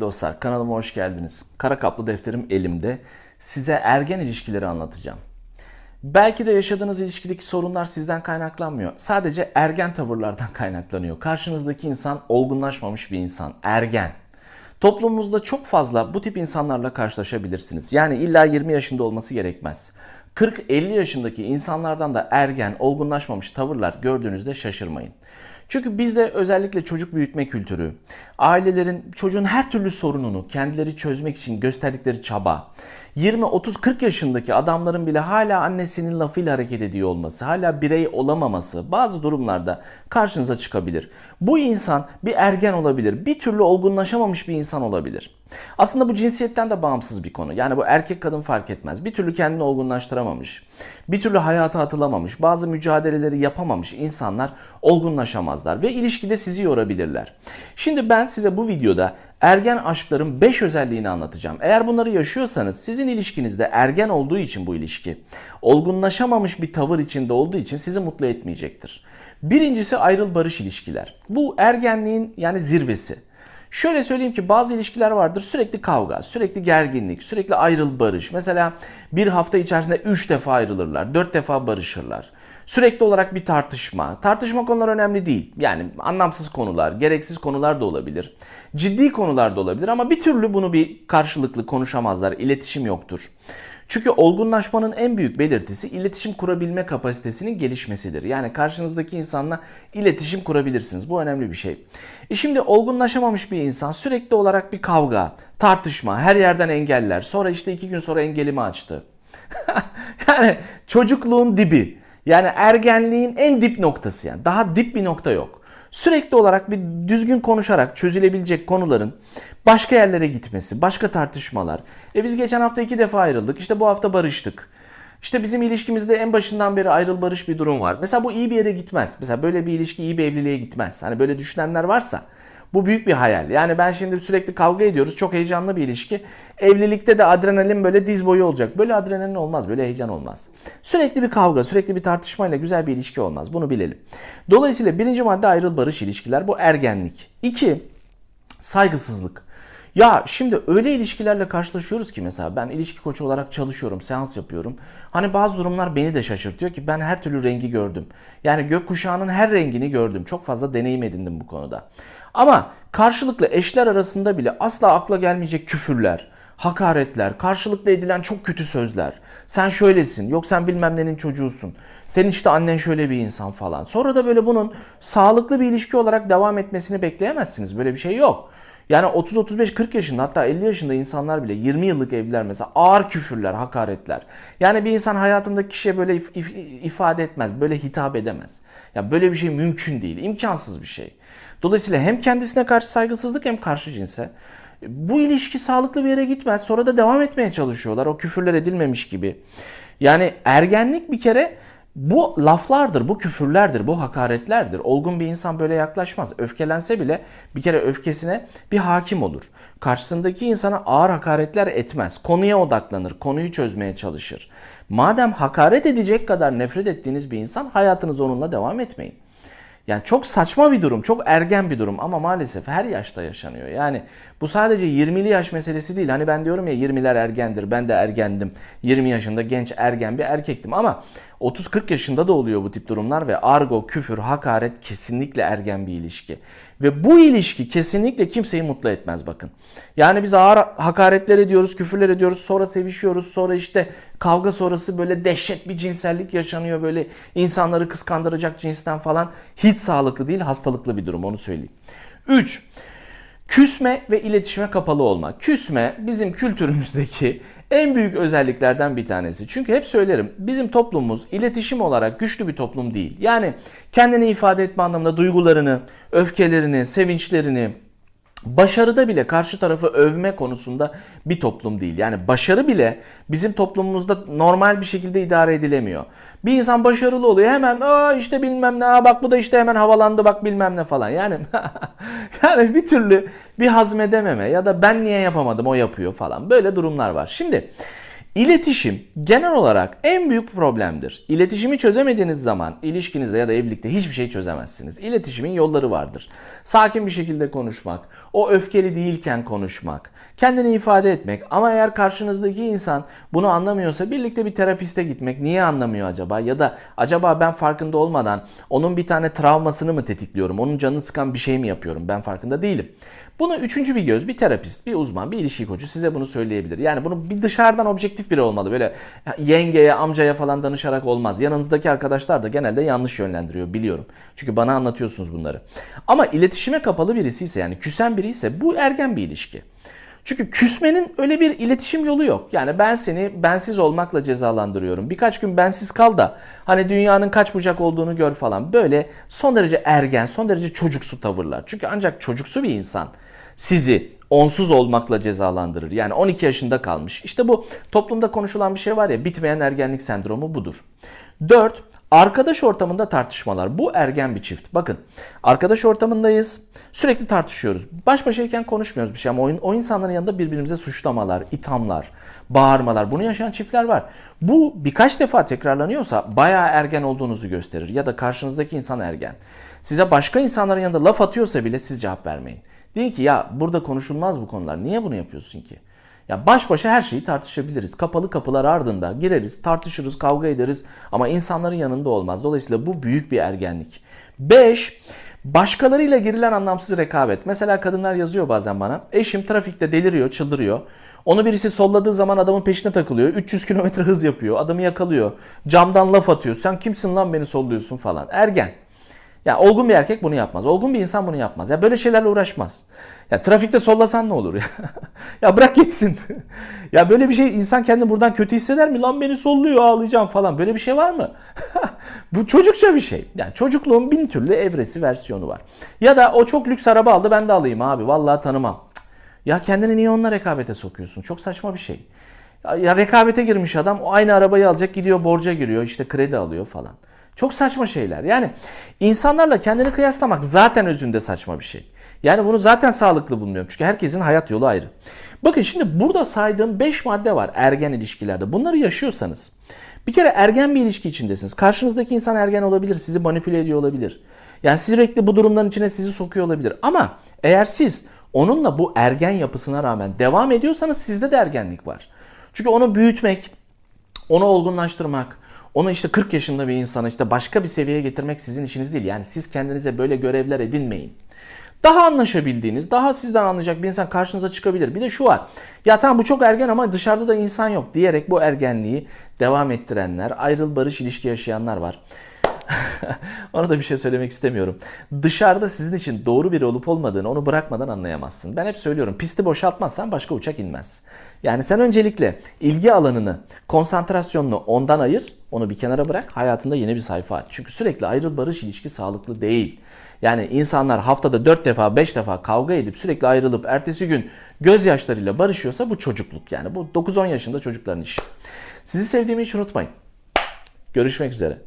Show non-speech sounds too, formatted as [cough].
Dostlar kanalıma hoş geldiniz. Kara kaplı defterim elimde. Size ergen ilişkileri anlatacağım. Belki de yaşadığınız ilişkideki sorunlar sizden kaynaklanmıyor. Sadece ergen tavırlardan [laughs] kaynaklanıyor. Karşınızdaki insan olgunlaşmamış bir insan, ergen. Toplumumuzda çok fazla bu tip insanlarla karşılaşabilirsiniz. Yani illa 20 yaşında olması gerekmez. 40-50 yaşındaki insanlardan da ergen, olgunlaşmamış tavırlar gördüğünüzde şaşırmayın. Çünkü bizde özellikle çocuk büyütme kültürü, ailelerin çocuğun her türlü sorununu kendileri çözmek için gösterdikleri çaba, 20, 30, 40 yaşındaki adamların bile hala annesinin lafıyla hareket ediyor olması, hala birey olamaması bazı durumlarda karşınıza çıkabilir. Bu insan bir ergen olabilir, bir türlü olgunlaşamamış bir insan olabilir. Aslında bu cinsiyetten de bağımsız bir konu. Yani bu erkek kadın fark etmez. Bir türlü kendini olgunlaştıramamış, bir türlü hayata atılamamış, bazı mücadeleleri yapamamış insanlar olgunlaşamazlar ve ilişkide sizi yorabilirler. Şimdi ben size bu videoda ergen aşkların 5 özelliğini anlatacağım. Eğer bunları yaşıyorsanız sizin ilişkinizde ergen olduğu için bu ilişki, olgunlaşamamış bir tavır içinde olduğu için sizi mutlu etmeyecektir. Birincisi ayrıl barış ilişkiler. Bu ergenliğin yani zirvesi. Şöyle söyleyeyim ki bazı ilişkiler vardır sürekli kavga, sürekli gerginlik, sürekli ayrıl barış. Mesela bir hafta içerisinde 3 defa ayrılırlar, 4 defa barışırlar. Sürekli olarak bir tartışma. Tartışma konular önemli değil. Yani anlamsız konular, gereksiz konular da olabilir. Ciddi konular da olabilir ama bir türlü bunu bir karşılıklı konuşamazlar. İletişim yoktur. Çünkü olgunlaşmanın en büyük belirtisi iletişim kurabilme kapasitesinin gelişmesidir. Yani karşınızdaki insanla iletişim kurabilirsiniz. Bu önemli bir şey. E şimdi olgunlaşamamış bir insan sürekli olarak bir kavga, tartışma, her yerden engeller. Sonra işte iki gün sonra engelimi açtı. [laughs] yani çocukluğun dibi. Yani ergenliğin en dip noktası yani. Daha dip bir nokta yok. Sürekli olarak bir düzgün konuşarak çözülebilecek konuların başka yerlere gitmesi, başka tartışmalar. E biz geçen hafta iki defa ayrıldık. İşte bu hafta barıştık. İşte bizim ilişkimizde en başından beri ayrıl barış bir durum var. Mesela bu iyi bir yere gitmez. Mesela böyle bir ilişki iyi bir evliliğe gitmez. Hani böyle düşünenler varsa bu büyük bir hayal. Yani ben şimdi sürekli kavga ediyoruz. Çok heyecanlı bir ilişki. Evlilikte de adrenalin böyle diz boyu olacak. Böyle adrenalin olmaz. Böyle heyecan olmaz. Sürekli bir kavga, sürekli bir tartışmayla güzel bir ilişki olmaz. Bunu bilelim. Dolayısıyla birinci madde ayrıl barış ilişkiler. Bu ergenlik. İki, saygısızlık. Ya şimdi öyle ilişkilerle karşılaşıyoruz ki mesela ben ilişki koçu olarak çalışıyorum, seans yapıyorum. Hani bazı durumlar beni de şaşırtıyor ki ben her türlü rengi gördüm. Yani gökkuşağının her rengini gördüm. Çok fazla deneyim edindim bu konuda. Ama karşılıklı eşler arasında bile asla akla gelmeyecek küfürler, hakaretler, karşılıklı edilen çok kötü sözler. Sen şöylesin, yok sen bilmem nenin çocuğusun. Senin işte annen şöyle bir insan falan. Sonra da böyle bunun sağlıklı bir ilişki olarak devam etmesini bekleyemezsiniz. Böyle bir şey yok. Yani 30 35 40 yaşında hatta 50 yaşında insanlar bile 20 yıllık evliler mesela ağır küfürler, hakaretler. Yani bir insan hayatındaki kişiye böyle if- if- ifade etmez, böyle hitap edemez. Ya böyle bir şey mümkün değil, imkansız bir şey. Dolayısıyla hem kendisine karşı saygısızlık hem karşı cinse. Bu ilişki sağlıklı bir yere gitmez. Sonra da devam etmeye çalışıyorlar. O küfürler edilmemiş gibi. Yani ergenlik bir kere bu laflardır, bu küfürlerdir, bu hakaretlerdir. Olgun bir insan böyle yaklaşmaz. Öfkelense bile bir kere öfkesine bir hakim olur. Karşısındaki insana ağır hakaretler etmez. Konuya odaklanır, konuyu çözmeye çalışır. Madem hakaret edecek kadar nefret ettiğiniz bir insan hayatınız onunla devam etmeyin. Yani çok saçma bir durum, çok ergen bir durum ama maalesef her yaşta yaşanıyor. Yani bu sadece 20'li yaş meselesi değil. Hani ben diyorum ya 20'ler ergendir, ben de ergendim. 20 yaşında genç ergen bir erkektim ama 30-40 yaşında da oluyor bu tip durumlar ve argo, küfür, hakaret kesinlikle ergen bir ilişki. Ve bu ilişki kesinlikle kimseyi mutlu etmez bakın. Yani biz ağır hakaretler ediyoruz, küfürler ediyoruz, sonra sevişiyoruz, sonra işte kavga sonrası böyle dehşet bir cinsellik yaşanıyor. Böyle insanları kıskandıracak cinsten falan. Hiç sağlıklı değil, hastalıklı bir durum onu söyleyeyim. 3. Küsme ve iletişime kapalı olma. Küsme bizim kültürümüzdeki en büyük özelliklerden bir tanesi. Çünkü hep söylerim bizim toplumumuz iletişim olarak güçlü bir toplum değil. Yani kendini ifade etme anlamında duygularını, öfkelerini, sevinçlerini, başarıda bile karşı tarafı övme konusunda bir toplum değil. Yani başarı bile bizim toplumumuzda normal bir şekilde idare edilemiyor. Bir insan başarılı oluyor hemen aa işte bilmem ne aa bak bu da işte hemen havalandı bak bilmem ne falan. Yani [laughs] yani bir türlü bir hazmedememe ya da ben niye yapamadım o yapıyor falan. Böyle durumlar var. Şimdi İletişim genel olarak en büyük problemdir. İletişimi çözemediğiniz zaman ilişkinizde ya da evlilikte hiçbir şey çözemezsiniz. İletişimin yolları vardır. Sakin bir şekilde konuşmak, o öfkeli değilken konuşmak, kendini ifade etmek. Ama eğer karşınızdaki insan bunu anlamıyorsa birlikte bir terapiste gitmek. Niye anlamıyor acaba? Ya da acaba ben farkında olmadan onun bir tane travmasını mı tetikliyorum? Onun canını sıkan bir şey mi yapıyorum? Ben farkında değilim. Bunu üçüncü bir göz, bir terapist, bir uzman, bir ilişki koçu size bunu söyleyebilir. Yani bunu bir dışarıdan objektif biri olmalı. Böyle yengeye, amcaya falan danışarak olmaz. Yanınızdaki arkadaşlar da genelde yanlış yönlendiriyor biliyorum. Çünkü bana anlatıyorsunuz bunları. Ama iletişime kapalı birisi ise yani küsen biri ise bu ergen bir ilişki. Çünkü küsmenin öyle bir iletişim yolu yok. Yani ben seni bensiz olmakla cezalandırıyorum. Birkaç gün bensiz kal da hani dünyanın kaç bucak olduğunu gör falan. Böyle son derece ergen, son derece çocuksu tavırlar. Çünkü ancak çocuksu bir insan sizi onsuz olmakla cezalandırır. Yani 12 yaşında kalmış. İşte bu toplumda konuşulan bir şey var ya bitmeyen ergenlik sendromu budur. 4. Arkadaş ortamında tartışmalar. Bu ergen bir çift. Bakın arkadaş ortamındayız. Sürekli tartışıyoruz. Baş başayken konuşmuyoruz bir şey ama o, o insanların yanında birbirimize suçlamalar, ithamlar, bağırmalar. Bunu yaşayan çiftler var. Bu birkaç defa tekrarlanıyorsa bayağı ergen olduğunuzu gösterir. Ya da karşınızdaki insan ergen. Size başka insanların yanında laf atıyorsa bile siz cevap vermeyin. Deyin ki ya burada konuşulmaz bu konular. Niye bunu yapıyorsun ki? Ya baş başa her şeyi tartışabiliriz. Kapalı kapılar ardında gireriz, tartışırız, kavga ederiz ama insanların yanında olmaz. Dolayısıyla bu büyük bir ergenlik. 5. Başkalarıyla girilen anlamsız rekabet. Mesela kadınlar yazıyor bazen bana. Eşim trafikte deliriyor, çıldırıyor. Onu birisi solladığı zaman adamın peşine takılıyor. 300 kilometre hız yapıyor. Adamı yakalıyor. Camdan laf atıyor. Sen kimsin lan beni solluyorsun falan. Ergen. Ya olgun bir erkek bunu yapmaz. Olgun bir insan bunu yapmaz. Ya böyle şeylerle uğraşmaz. Ya trafikte sollasan ne olur ya? [laughs] ya bırak gitsin. [laughs] ya böyle bir şey insan kendini buradan kötü hisseder mi? Lan beni solluyor ağlayacağım falan. Böyle bir şey var mı? [laughs] Bu çocukça bir şey. Yani çocukluğun bin türlü evresi versiyonu var. Ya da o çok lüks araba aldı ben de alayım abi. Vallahi tanımam. Ya kendini niye onunla rekabete sokuyorsun? Çok saçma bir şey. Ya rekabete girmiş adam o aynı arabayı alacak gidiyor borca giriyor işte kredi alıyor falan. Çok saçma şeyler. Yani insanlarla kendini kıyaslamak zaten özünde saçma bir şey. Yani bunu zaten sağlıklı bulmuyorum. Çünkü herkesin hayat yolu ayrı. Bakın şimdi burada saydığım 5 madde var ergen ilişkilerde. Bunları yaşıyorsanız bir kere ergen bir ilişki içindesiniz. Karşınızdaki insan ergen olabilir, sizi manipüle ediyor olabilir. Yani sürekli bu durumların içine sizi sokuyor olabilir. Ama eğer siz onunla bu ergen yapısına rağmen devam ediyorsanız sizde de ergenlik var. Çünkü onu büyütmek, onu olgunlaştırmak, onu işte 40 yaşında bir insanı işte başka bir seviyeye getirmek sizin işiniz değil. Yani siz kendinize böyle görevler edinmeyin. Daha anlaşabildiğiniz, daha sizden anlayacak bir insan karşınıza çıkabilir. Bir de şu var. Ya tamam bu çok ergen ama dışarıda da insan yok diyerek bu ergenliği devam ettirenler, ayrıl barış ilişki yaşayanlar var. [laughs] Ona da bir şey söylemek istemiyorum. Dışarıda sizin için doğru biri olup olmadığını onu bırakmadan anlayamazsın. Ben hep söylüyorum pisti boşaltmazsan başka uçak inmez. Yani sen öncelikle ilgi alanını, konsantrasyonunu ondan ayır, onu bir kenara bırak, hayatında yeni bir sayfa aç. Çünkü sürekli ayrıl barış ilişki sağlıklı değil. Yani insanlar haftada 4 defa 5 defa kavga edip sürekli ayrılıp ertesi gün gözyaşlarıyla barışıyorsa bu çocukluk. Yani bu 9-10 yaşında çocukların işi. Sizi sevdiğimi hiç unutmayın. Görüşmek üzere.